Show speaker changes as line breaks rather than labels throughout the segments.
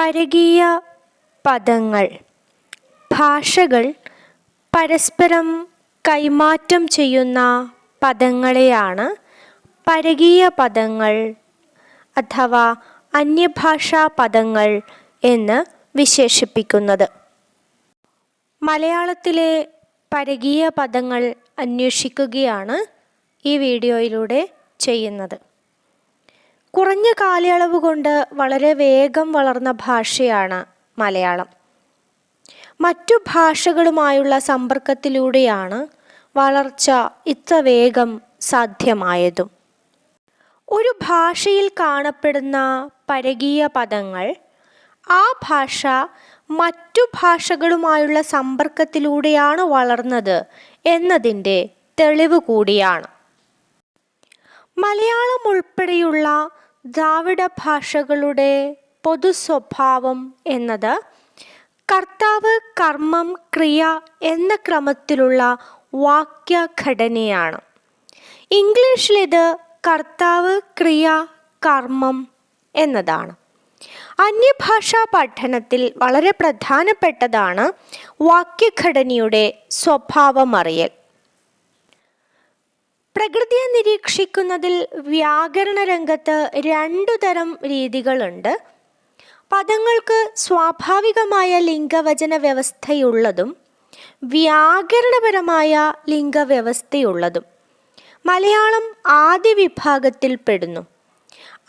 പരകീയ പദങ്ങൾ. ഭാഷകൾ പരസ്പരം കൈമാറ്റം ചെയ്യുന്ന പദങ്ങളെയാണ് പരകീയ പദങ്ങൾ അഥവാ അന്യഭാഷാ പദങ്ങൾ എന്ന് വിശേഷിപ്പിക്കുന്നത്. മലയാളത്തിലെ പരകീയ പദങ്ങൾ അന്വേഷിക്കുകയാണ് ഈ വീഡിയോയിലൂടെ ചെയ്യുന്നത്. കുറഞ്ഞ കാലയളവ് കൊണ്ട് വളരെ വേഗം വളർന്ന ഭാഷയാണ് മലയാളം. മറ്റു ഭാഷകളുമായുള്ള സമ്പർക്കത്തിലൂടെയാണ് വളർച്ച ഇത്ര വേഗം സാധ്യമായതും. ഒരു ഭാഷയിൽ കാണപ്പെടുന്ന പരകീയ പദങ്ങൾ ആ ഭാഷ മറ്റു ഭാഷകളുമായുള്ള സമ്പർക്കത്തിലൂടെയാണ് വളർന്നത് എന്നതിന്റെ തെളിവ് കൂടിയാണ്. മലയാളം ഉൾപ്പെടെയുള്ള ദ്രാവിഡ ഭാഷകളുടെ പൊതു സ്വഭാവം എന്നത് കർത്താവ് കർമ്മം ക്രിയ എന്ന ക്രമത്തിലുള്ള വാക്യഘടനയാണ്. ഇംഗ്ലീഷിലിത് കർത്താവ് ക്രിയ കർമ്മം എന്നതാണ്. അന്യഭാഷാ പഠനത്തിൽ വളരെ പ്രധാനപ്പെട്ടതാണ് വാക്യഘടനയുടെ സ്വഭാവം അറിയൽ പ്രകൃതിയെ നിരീക്ഷിക്കുന്നതിൽ വ്യാകരണ രംഗത്ത് രണ്ടു തരം രീതികളുണ്ട്. പദങ്ങൾക്ക് സ്വാഭാവികമായ ലിംഗവചന വ്യവസ്ഥയുള്ളതും വ്യാകരണപരമായ ലിംഗവ്യവസ്ഥയുള്ളതും. മലയാളം ആദ്യ വിഭാഗത്തിൽ പെടുന്നു.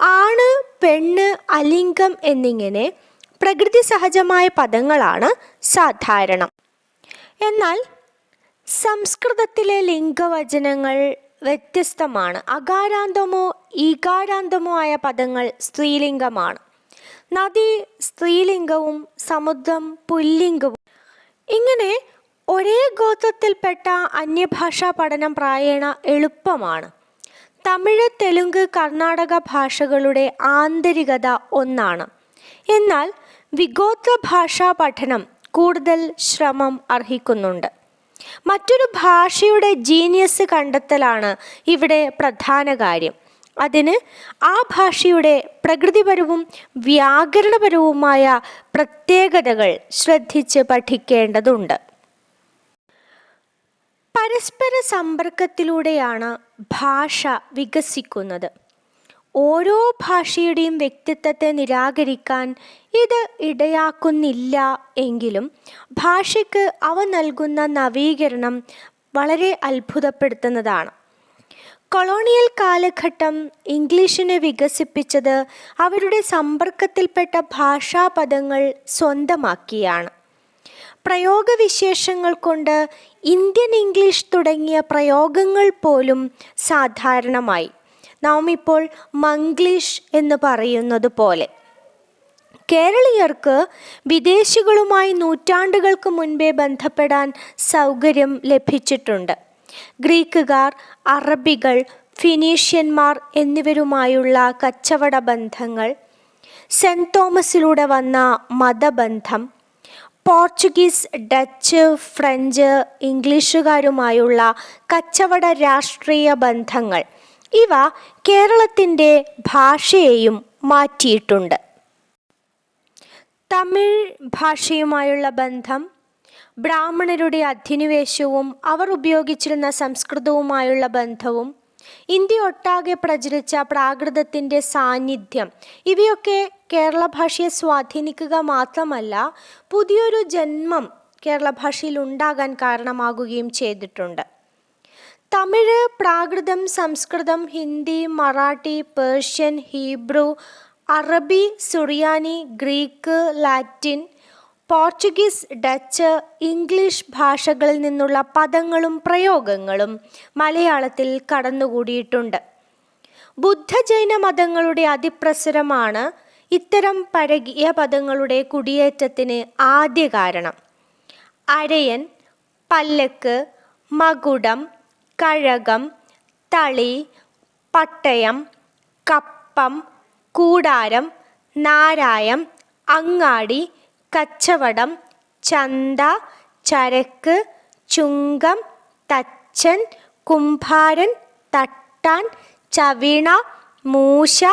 ആണ് പെണ്ണ് അലിംഗം എന്നിങ്ങനെ പ്രകൃതി സഹജമായ പദങ്ങളാണ് സാധാരണം. എന്നാൽ സംസ്കൃതത്തിലെ ലിംഗവചനങ്ങൾ വ്യത്യസ്തമാണ്. അകാരാന്തമോ ഈകാരാന്തമോ ആയ പദങ്ങൾ സ്ത്രീലിംഗമാണ്. നദി സ്ത്രീലിംഗവും സമുദ്രം പുല്ലിംഗവും. ഇങ്ങനെ ഒരേ ഗോത്രത്തിൽപ്പെട്ട അന്യഭാഷാ പഠനം പ്രായേണ എളുപ്പമാണ്. തമിഴ് തെലുങ്ക് കർണാടക ഭാഷകളുടെ ആന്തരികത ഒന്നാണ്. എന്നാൽ വിഗോത്ര ഭാഷാ പഠനം കൂടുതൽ ശ്രമം അർഹിക്കുന്നുണ്ട്. മറ്റൊരു ഭാഷയുടെ ജീനിയസ് കണ്ടെത്തലാണ് ഇവിടെ പ്രധാന കാര്യം. അതിന് ആ ഭാഷയുടെ പ്രകൃതിപരവും വ്യാകരണപരവുമായ പ്രത്യേകതകൾ ശ്രദ്ധിച്ച് പഠിക്കേണ്ടതുണ്ട്. പരസ്പര സമ്പർക്കത്തിലൂടെയാണ് ഭാഷ വികസിക്കുന്നത്. ഓരോ ഭാഷയുടെയും വ്യക്തിത്വത്തെ നിരാകരിക്കാൻ ഇത് ഇടയാക്കുന്നില്ല എങ്കിലും ഭാഷയ്ക്ക് അവ നൽകുന്ന നവീകരണം വളരെ അത്ഭുതപ്പെടുത്തുന്നതാണ്. കൊളോണിയൽ കാലഘട്ടം ഇംഗ്ലീഷിനെ വികസിപ്പിച്ചത് അവരുടെ സമ്പർക്കത്തിൽപ്പെട്ട ഭാഷാപദങ്ങൾ സ്വന്തമാക്കിയാണ്. പ്രയോഗവിശേഷങ്ങൾ കൊണ്ട് ഇന്ത്യൻ ഇംഗ്ലീഷ് തുടങ്ങിയ പ്രയോഗങ്ങൾ പോലും സാധാരണമായി. നാം ഇപ്പോൾ മംഗ്ലീഷ് എന്ന് പറയുന്നത് പോലെ. കേരളീയർക്ക് വിദേശികളുമായി നൂറ്റാണ്ടുകൾക്ക് മുൻപേ ബന്ധപ്പെടാൻ സൗകര്യം ലഭിച്ചിട്ടുണ്ട്. ഗ്രീക്കുകാർ അറബികൾ ഫിനീഷ്യന്മാർ എന്നിവരുമായുള്ള കച്ചവട ബന്ധങ്ങൾ സെന്റ് തോമസിലൂടെ വന്ന മതബന്ധം പോർച്ചുഗീസ് ഡച്ച് ഫ്രഞ്ച് ഇംഗ്ലീഷുകാരുമായുള്ള കച്ചവട രാഷ്ട്രീയ ബന്ധങ്ങൾ ഇവ കേരളത്തിന്റെ ഭാഷയെയും മാറ്റിയിട്ടുണ്ട്. തമിഴ് ഭാഷയുമായുള്ള ബന്ധം ബ്രാഹ്മണരുടെ അധിനിവേശവും അവർ ഉപയോഗിച്ചിരുന്ന സംസ്കൃതവുമായുള്ള ബന്ധവും ഇന്ത്യ ഒട്ടാകെ പ്രചരിച്ച പ്രാകൃതത്തിന്റെ സാന്നിധ്യം ഇവയൊക്കെ കേരള ഭാഷയെ സ്വാധീനിക്കുക മാത്രമല്ല പുതിയൊരു ജന്മം കേരള ഭാഷയിൽ ഉണ്ടാകാൻ കാരണമാകുകയും ചെയ്തിട്ടുണ്ട്. തമിഴ് പ്രാകൃതം സംസ്കൃതം ഹിന്ദി മറാഠി പേർഷ്യൻ ഹീബ്രു അറബി സുറിയാനി Greek Latin Portuguese Dutch English ഭാഷകളിൽ നിന്നുള്ള പദങ്ങളും പ്രയോഗങ്ങളും മലയാളത്തിൽ കടന്നുകൂടിയിട്ടുണ്ട്. ബുദ്ധജൈന മതങ്ങളുടെ അതിപ്രസരമാണ് ഇത്തരം പഴകിയ പദങ്ങളുടെ കുടിയേറ്റത്തിന് ആദ്യ കാരണം അരയൻ പല്ലക്ക് മകുടം കഴകം തളി പട്ടയം കപ്പം കൂടാരം നാരായം അങ്ങാടി കച്ചവടം ചന്ത ചരക്ക് ചുങ്കം തച്ചൻ കുംഭാരൻ തട്ടാൻ ചവിണ മൂശ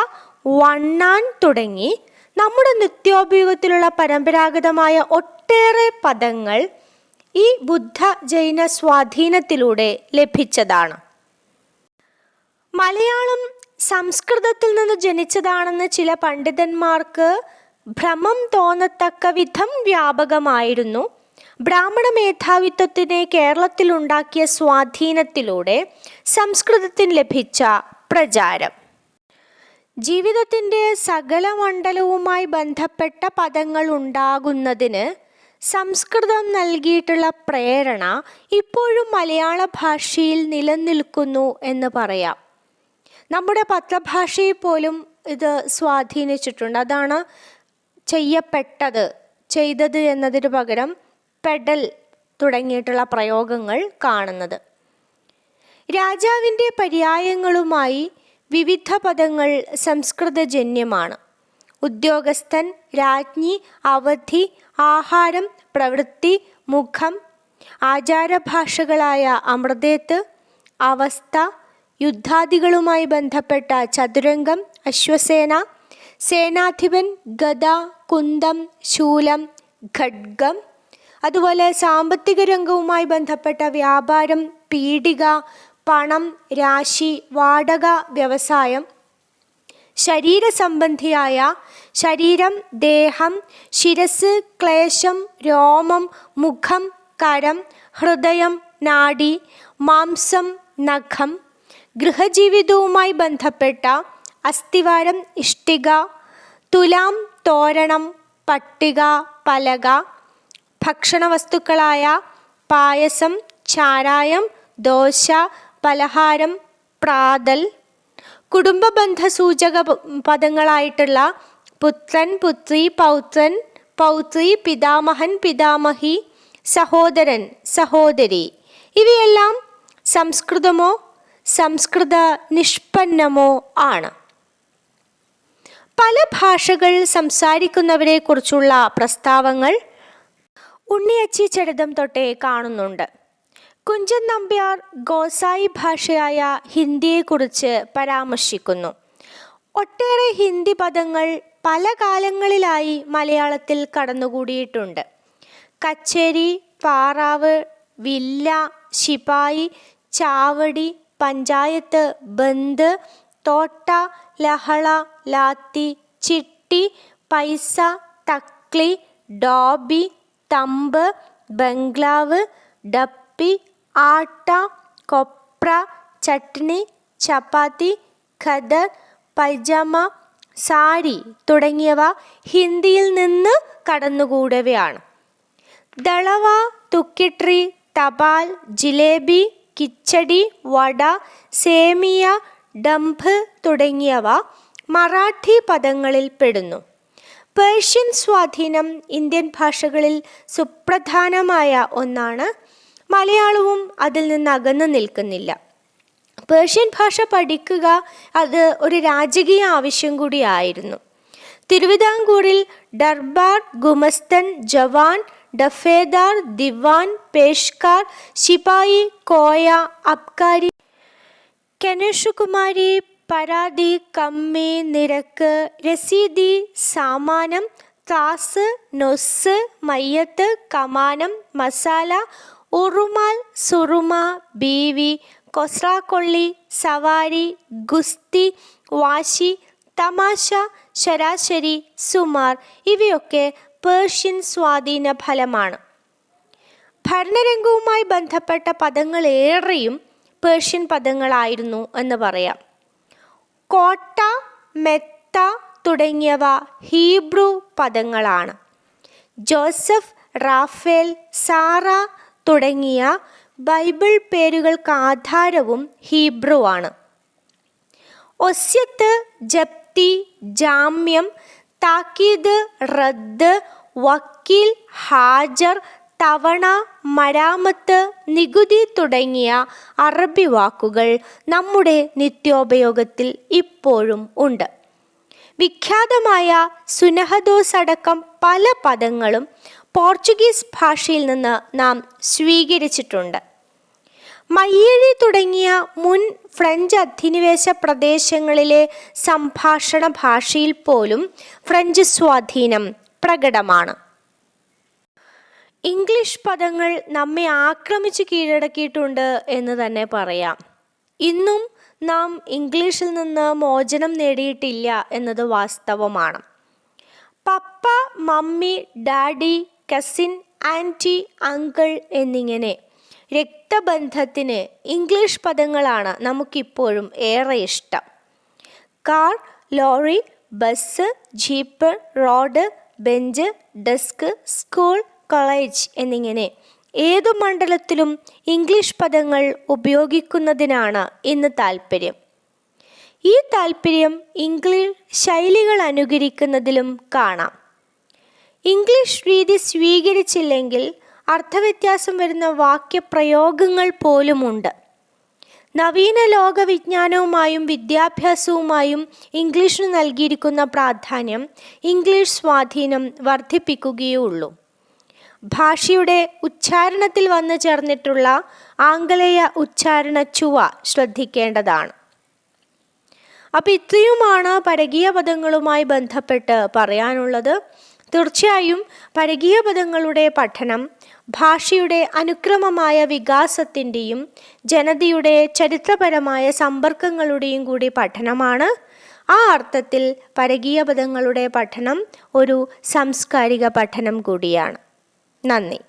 വണ്ണാൻ തുടങ്ങി. നമ്മുടെ നിത്യോപയോഗത്തിലുള്ള പരമ്പരാഗതമായ ഒട്ടേറെ പദങ്ങൾ ഈ ബുദ്ധ ജൈന സ്വാധീനത്തിലൂടെ ലഭിച്ചതാണ്. മലയാളം സംസ്കൃതത്തിൽ നിന്ന് ജനിച്ചതാണെന്ന് ചില പണ്ഡിതന്മാർക്ക് ഭ്രമം തോന്നത്തക്ക വിധം വ്യാപകമായിരുന്നു. ബ്രാഹ്മണ മേധാവിത്വത്തിനെ കേരളത്തിലുണ്ടാക്കിയ സ്വാധീനത്തിലൂടെ സംസ്കൃതത്തിന് ലഭിച്ച പ്രചാരം. ജീവിതത്തിന്റെ സകല മണ്ഡലവുമായി ബന്ധപ്പെട്ട പദങ്ങൾ ഉണ്ടാകുന്നതിന് സംസ്കൃതം നൽകിയിട്ടുള്ള പ്രേരണ ഇപ്പോഴും മലയാള ഭാഷയിൽ നിലനിൽക്കുന്നു എന്ന് പറയാം. നമ്മുടെ പത്രഭാഷയെ പോലും ഇത് സ്വാധീനിച്ചിട്ടുണ്ട്. അതാണ് ചെയ്യപ്പെട്ടത് ചെയ്തത് എന്നതിന് പകരം പെഡൽ തുടങ്ങിയിട്ടുള്ള പ്രയോഗങ്ങൾ കാണുന്നത്. രാജാവിന്റെ പര്യായങ്ങളുമായി വിവിധ പദങ്ങൾ സംസ്കൃതജന്യമാണ്. ഉദ്യോഗസ്ഥൻ രാജ്ഞി അവധി ആഹാരം പ്രവൃത്തി മുഖം ആചാരഭാഷകളായ അമൃതേത്ത് അവസ്ഥ യുദ്ധാദികളുമായി ബന്ധപ്പെട്ട ചതുരംഗം അശ്വസേന സേനാധിപൻ ഗദ കുന്തം ശൂലം ഖഡ്ഗം അതുപോലെ സാമ്പത്തിക രംഗവുമായി ബന്ധപ്പെട്ട വ്യാപാരം പീഡിക പണം രാശി വാടക വ്യവസായം ശരീരസംബന്ധിയായ ശരീരം ദേഹം ശിരസ് ക്ലേശം രോമം മുഖം കരം ഹൃദയം നാഡി മാംസം നഖം. ഗൃഹജീവിതവുമായി ബന്ധപ്പെട്ട അസ്ഥിവാരം ഇഷ്ടിക തുലാം തോരണം പട്ടിക പലക. ഭക്ഷണവസ്തുക്കളായ പായസം ചാരായം ദോശ പലഹാരം പ്രാതൽ. കുടുംബബന്ധ സൂചക പദങ്ങളായിട്ടുള്ള പുത്രൻ പുത്രി പൗത്രൻ പൗത്രി പിതാമഹൻ പിതാമഹി സഹോദരൻ സഹോദരി. ഇവയെല്ലാം സംസ്കൃതമോ സംസ്കൃത നിഷ്പന്നമോ ആണ്. പല ഭാഷകൾ സംസാരിക്കുന്നവരെ കുറിച്ചുള്ള പ്രസ്താവങ്ങൾ ഉണ്ണിയച്ചി ചരിതം തൊട്ടേ കാണുന്നുണ്ട്. കുഞ്ചൻ നമ്പ്യാർ ഗോസായി ഭാഷയായ ഹിന്ദിയെക്കുറിച്ച് പരാമർശിക്കുന്നു. ഒട്ടേറെ ഹിന്ദി പദങ്ങൾ പല കാലങ്ങളിലായി മലയാളത്തിൽ കടന്നുകൂടിയിട്ടുണ്ട്. കച്ചേരി പാറാവ് വില്ല ശിപായി ചാവടി പഞ്ചായത്ത് ബന്ദ് തോട്ട ലഹള ലാത്തി ചിട്ടി പൈസ തക്ലി ഡോബി തമ്പ് ബംഗ്ലാവ് ഡപ്പി ആട്ട കൊപ്ര ചട്നി ചപ്പാത്തി ഖദർ പൈജാമ സാരി തുടങ്ങിയവ ഹിന്ദിയിൽ നിന്ന് കടന്നുകൂടവയാണ് ദളവ തുക്കിട്രി തപാൽ ജിലേബി കിച്ചടി വട സേമിയ ഡംഭ് തുടങ്ങിയവ മറാഠി പദങ്ങളിൽ പെടുന്നു. പേർഷ്യൻ സ്വാധീനം ഇന്ത്യൻ ഭാഷകളിൽ സുപ്രധാനമായ ഒന്നാണ് മലയാളവും അതിൽ നിന്ന് അകന്നു നിൽക്കുന്നില്ല. പേർഷ്യൻ ഭാഷ പഠിക്കുക അത് ഒരു രാജകീയ ആവശ്യം കൂടിയായിരുന്നു. തിരുവിതാംകൂറിൽ ദർബാർ ഗുമസ്തൻ ജവാൻ ഡഫേദാർ ദിവാൻ പേഷ്കാർ ശിപായി കോയ അബ്കാരി കനേഷുകുമാരി പരാതി കമ്മി നിരക്ക് രസീതി സാമാനം താസ് നൊസ് മയ്യത്ത് കമാനം മസാല ഉറുമാൽ സുറുമ ബീവി കൊസ്രാക്കൊള്ളി സവാരി ഗുസ്തി വാശി തമാശ ശരാശരി സുമാർ ഇവയൊക്കെ പേർഷ്യൻ സ്വാധീന ഫലമാണ്. ഭരണരംഗവുമായി ബന്ധപ്പെട്ട പദങ്ങളേറെയും പേർഷ്യൻ പദങ്ങളായിരുന്നു എന്ന് പറയാം. കോട്ട മെത്ത തുടങ്ങിയവ ഹീബ്രു പദങ്ങളാണ്. ജോസഫ് റാഫേൽ സാറ തുടങ്ങിയ ബൈബിൾ പേരുകൾക്ക് ആധാരവും ഹീബ്രു ആണ്. ഒസ്യത്ത് ജപ്തി ജാമ്യം താക്കീത് റദ്ദ് വക്കീൽ ഹാജർ തവണ മരാമത്ത് നികുതി തുടങ്ങിയ അറബി വാക്കുകൾ നമ്മുടെ നിത്യോപയോഗത്തിൽ ഇപ്പോഴും ഉണ്ട്. വിഖ്യാതമായ സുനഹദോസ് അടക്കം പല പദങ്ങളും പോർച്ചുഗീസ് ഭാഷയിൽ നിന്ന് നാം സ്വീകരിച്ചിട്ടുണ്ട്. മയ്യഴി തുടങ്ങിയ മുൻ ഫ്രഞ്ച് അധിനിവേശ പ്രദേശങ്ങളിലെ സംഭാഷണ ഭാഷയിൽ പോലും ഫ്രഞ്ച് സ്വാധീനം പ്രകടമാണ്. ഇംഗ്ലീഷ് പദങ്ങൾ നമ്മെ ആക്രമിച്ച് കീഴടക്കിയിട്ടുണ്ട് എന്ന് തന്നെ പറയാം. ഇന്നും നാം ഇംഗ്ലീഷിൽ നിന്ന് മോചനം നേടിയിട്ടില്ല എന്നത് വാസ്തവമാണ്. Papa mummy daddy cousin aunty uncle എന്നിങ്ങനെ രക്തബന്ധത്തിന് ഇംഗ്ലീഷ് പദങ്ങളാണ് നമുക്കിപ്പോഴും ഏറെ ഇഷ്ടം. Car lorry bus jeep road bench desk school college എന്നിങ്ങനെ ഏതു മണ്ഡലത്തിലും ഇംഗ്ലീഷ് പദങ്ങൾ ഉപയോഗിക്കുന്നതിനാണ് ഇന്ന് താൽപ്പര്യം ഈ താൽപ്പര്യം ഇംഗ്ലീഷ് ശൈലികൾ അനുകരിക്കുന്നതിലും കാണാം. ഇംഗ്ലീഷ് രീതി സ്വീകരിച്ചില്ലെങ്കിൽ അർത്ഥവ്യത്യാസം വരുന്ന വാക്യപ്രയോഗങ്ങൾ പോലുമുണ്ട്. നവീന ലോക വിജ്ഞാനവുമായും വിദ്യാഭ്യാസവുമായും ഇംഗ്ലീഷിന് നൽകിയിരിക്കുന്ന പ്രാധാന്യം ഇംഗ്ലീഷ് സ്വാധീനം വർദ്ധിപ്പിക്കുകയേ ഉള്ളൂ ഭാഷയുടെ ഉച്ചാരണത്തിൽ വന്നു ചേർന്നിട്ടുള്ള ആംഗലേയ ഉച്ചാരണ ചുവ ശ്രദ്ധിക്കേണ്ടതാണ്. അപ്പം ഇത്രയുമാണ് പരകീയ പദങ്ങളുമായി ബന്ധപ്പെട്ട് പറയാനുള്ളത്. തീർച്ചയായും പരകീയ പദങ്ങളുടെ പഠനം ഭാഷയുടെ അനുക്രമമായ വികാസത്തിന്റെയും ജനതയുടെ ചരിത്രപരമായ സമ്പർക്കങ്ങളുടെയും കൂടി പഠനമാണ്. ആ അർത്ഥത്തിൽ പരകീയ പദങ്ങളുടെ പഠനം ഒരു സാംസ്കാരിക പഠനം കൂടിയാണ്. നന്ദി.